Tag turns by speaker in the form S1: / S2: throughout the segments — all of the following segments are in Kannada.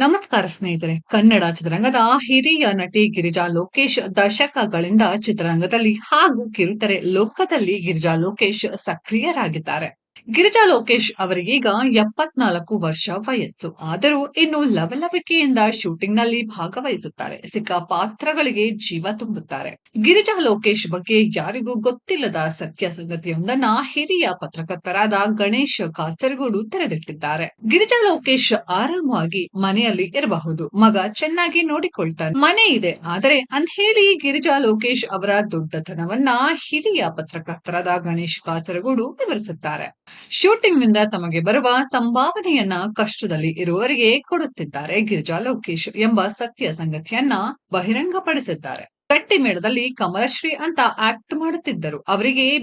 S1: ನಮಸ್ಕಾರ ಸ್ನೇಹಿತರೆ, ಕನ್ನಡ ಚಿತ್ರರಂಗದ ಹಿರಿಯ ನಟಿ ಗಿರಿಜಾ ಲೋಕೇಶ್ ದಶಕಗಳಿಂದ ಚಿತ್ರರಂಗದಲ್ಲಿ ಹಾಗೂ ಕಿರುತೆರೆ ಲೋಕದಲ್ಲಿ ಗಿರಿಜಾ ಲೋಕೇಶ್ ಸಕ್ರಿಯರಾಗಿದ್ದಾರೆ. ಗಿರಿಜಾ ಲೋಕೇಶ್ ಅವರಿಗೀಗ ಎಪ್ಪತ್ನಾಲ್ಕು ವರ್ಷ ವಯಸ್ಸು. ಆದರೂ ಇನ್ನು ಲವಲವಿಕೆಯಿಂದ ಶೂಟಿಂಗ್ನಲ್ಲಿ ಭಾಗವಹಿಸುತ್ತಾರೆ. ಸಿಕ್ಕ ಪಾತ್ರಗಳಿಗೆ ಜೀವ ತುಂಬುತ್ತಾರೆ. ಗಿರಿಜಾ ಲೋಕೇಶ್ ಬಗ್ಗೆ ಯಾರಿಗೂ ಗೊತ್ತಿಲ್ಲದ ಸತ್ಯ ಸಂಗತಿಯೊಂದನ್ನ ಹಿರಿಯ ಪತ್ರಕರ್ತರಾದ ಗಣೇಶ್ ಕಾಸರಗೋಡು ತೆರೆದಿಟ್ಟಿದ್ದಾರೆ. ಗಿರಿಜಾ ಲೋಕೇಶ್ ಆರಾಮವಾಗಿ ಮನೆಯಲ್ಲಿ ಇರಬಹುದು. ಮಗ ಚೆನ್ನಾಗಿ ನೋಡಿಕೊಳ್ತಾನೆ. ಮನೆ ಇದೆ. ಆದರೆ ಅಂತ ಹೇಳಿ ಗಿರಿಜಾ ಲೋಕೇಶ್ ಅವರ ದೊಡ್ಡತನವನ್ನ ಹಿರಿಯ ಪತ್ರಕರ್ತರಾದ ಗಣೇಶ್ ಕಾಸರಗೋಡು ವಿವರಿಸುತ್ತಾರೆ. ಶೂಟಿಂಗ್ನಿಂದ ತಮಗೆ ಬರುವ ಸಂಭಾವನೆಯನ್ನ ಕಷ್ಟದಲ್ಲಿ ಇರುವವರಿಗೆ ಕೊಡುತ್ತಿದ್ದಾರೆ ಗಿರಿಜಾ ಲೋಕೇಶ್ ಎಂಬ ಸತ್ಯ ಸಂಗತಿಯನ್ನ ಬಹಿರಂಗಪಡಿಸಿದ್ದಾರೆ. ಗಟ್ಟಿ ಮೇಳದಲ್ಲಿ ಕಮಲಶ್ರೀ ಅಂತ ಆಕ್ಟ್ ಮಾಡುತ್ತಿದ್ದರು. ಅವರಿಗೆ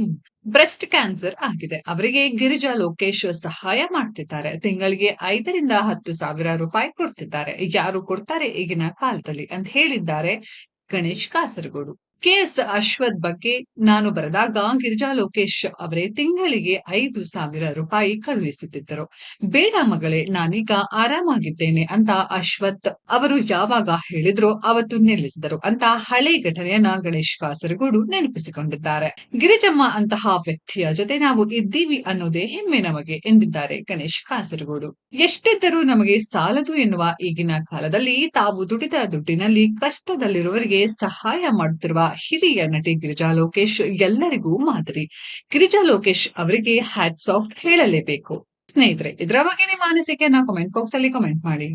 S1: ಬ್ರೆಸ್ಟ್ ಕ್ಯಾನ್ಸರ್ ಆಗಿದೆ. ಅವರಿಗೆ ಗಿರಿಜಾ ಲೋಕೇಶ್ ಸಹಾಯ ಮಾಡ್ತಿದ್ದಾರೆ. ತಿಂಗಳಿಗೆ ಐದರಿಂದ ಹತ್ತು ಸಾವಿರ ರೂಪಾಯಿ ಕೊಡ್ತಿದ್ದಾರೆ. ಯಾರು ಕೊಡ್ತಾರೆ ಈಗಿನ ಕಾಲದಲ್ಲಿ ಅಂತ ಹೇಳಿದ್ದಾರೆ ಗಣೇಶ್ ಕಾಸರಗೋಡು. ಕೆಎಸ್ ಅಶ್ವಥ್ ಬಗ್ಗೆ ನಾನು ಬರೆದಾಗ ಗಿರಿಜಾ ಲೋಕೇಶ್ ಅವರೇ ತಿಂಗಳಿಗೆ ಐದು ಸಾವಿರ ರೂಪಾಯಿ ಕಳುಹಿಸುತ್ತಿದ್ದರು. ಬೇಡ ಮಗಳೇ, ನಾನೀಗ ಆರಾಮಾಗಿದ್ದೇನೆ ಅಂತ ಅಶ್ವಥ್ ಅವರು ಯಾವಾಗ ಹೇಳಿದ್ರು ಅವತ್ತು ನಿಲ್ಲಿಸಿದರು ಅಂತ ಹಳೆ ಘಟನೆಯನ್ನ ಗಣೇಶ್ ಕಾಸರಗೋಡು ನೆನಪಿಸಿಕೊಂಡಿದ್ದಾರೆ. ಗಿರಿಜಮ್ಮ ಅಂತಹ ವ್ಯಕ್ತಿಯ ಜೊತೆ ನಾವು ಇದ್ದೀವಿ ಅನ್ನೋದೇ ಹೆಮ್ಮೆ ನಮಗೆ ಎಂದಿದ್ದಾರೆ ಗಣೇಶ್ ಕಾಸರಗೋಡು. ಎಷ್ಟಿದ್ದರೂ ನಮಗೆ ಸಾಲದು ಎನ್ನುವ ಈಗಿನ ಕಾಲದಲ್ಲಿ ತಾವು ದುಡಿದ ದುಡ್ಡಿನಲ್ಲಿ ಕಷ್ಟದಲ್ಲಿರುವವರಿಗೆ ಸಹಾಯ ಮಾಡುತ್ತಿರುವ ಹಿರಿಯ ನಟಿ ಗಿರಿಜಾ ಲೋಕೇಶ್ ಎಲ್ಲರಿಗೂ ಮಾದರಿ. ಗಿರಿಜಾ ಲೋಕೇಶ್ ಅವರಿಗೆ ಹ್ಯಾಟ್ಸ್ ಆಫ್ ಹೇಳಲೇಬೇಕು. ಸ್ನೇಹಿತರೆ, ಇದರ ಬಗ್ಗೆ ನಿಮ್ಮ ಅನಿಸಿಕೆಯನ್ನ ಕಮೆಂಟ್ ಬಾಕ್ಸ್ ಅಲ್ಲಿ ಕಮೆಂಟ್ ಮಾಡಿ.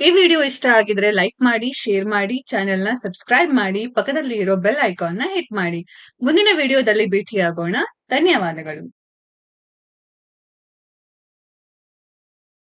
S1: ಈ ವಿಡಿಯೋ ಇಷ್ಟ ಆಗಿದ್ರೆ ಲೈಕ್ ಮಾಡಿ ಶೇರ್ ಮಾಡಿ ಚಾನೆಲ್ನ ಸಬ್ಸ್ಕ್ರೈಬ್ ಮಾಡಿ ಪಕ್ಕದಲ್ಲಿ ಇರೋ ಬೆಲ್ ಐಕಾನ್ನ ಹಿಟ್ ಮಾಡಿ. ಮುಂದಿನ ವಿಡಿಯೋದಲ್ಲಿ ಭೇಟಿಯಾಗೋಣ. ಧನ್ಯವಾದಗಳು.